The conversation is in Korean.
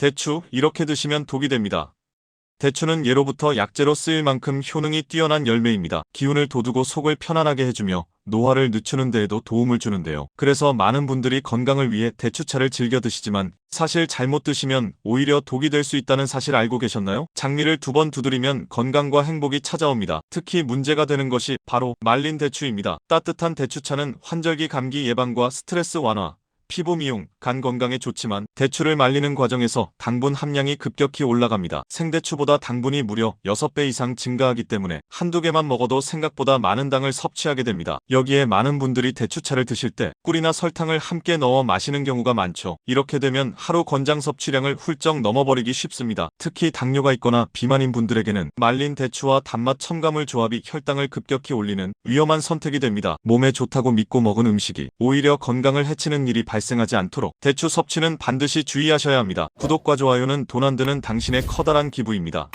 대추, 이렇게 드시면 독이 됩니다. 대추는 예로부터 약재로 쓰일 만큼 효능이 뛰어난 열매입니다. 기운을 돋우고 속을 편안하게 해주며 노화를 늦추는 데에도 도움을 주는데요. 그래서 많은 분들이 건강을 위해 대추차를 즐겨 드시지만 사실 잘못 드시면 오히려 독이 될 수 있다는 사실 알고 계셨나요? 장미를 두 번 두드리면 건강과 행복이 찾아옵니다. 특히 문제가 되는 것이 바로 말린 대추입니다. 따뜻한 대추차는 환절기 감기 예방과 스트레스 완화, 피부 미용, 간 건강에 좋지만 대추를 말리는 과정에서 당분 함량이 급격히 올라갑니다. 생대추보다 당분이 무려 6배 이상 증가하기 때문에 한두 개만 먹어도 생각보다 많은 당을 섭취하게 됩니다. 여기에 많은 분들이 대추차를 드실 때 꿀이나 설탕을 함께 넣어 마시는 경우가 많죠. 이렇게 되면 하루 권장 섭취량을 훌쩍 넘어버리기 쉽습니다. 특히 당뇨가 있거나 비만인 분들에게는 말린 대추와 단맛 첨가물 조합이 혈당을 급격히 올리는 위험한 선택이 됩니다. 몸에 좋다고 믿고 먹은 음식이 오히려 건강을 해치는 일이 발생 하지 않도록 대추 섭취는 반드시 주의하셔야 합니다. 구독과 좋아요는 돈 안 드는 당신의 커다란 기부입니다.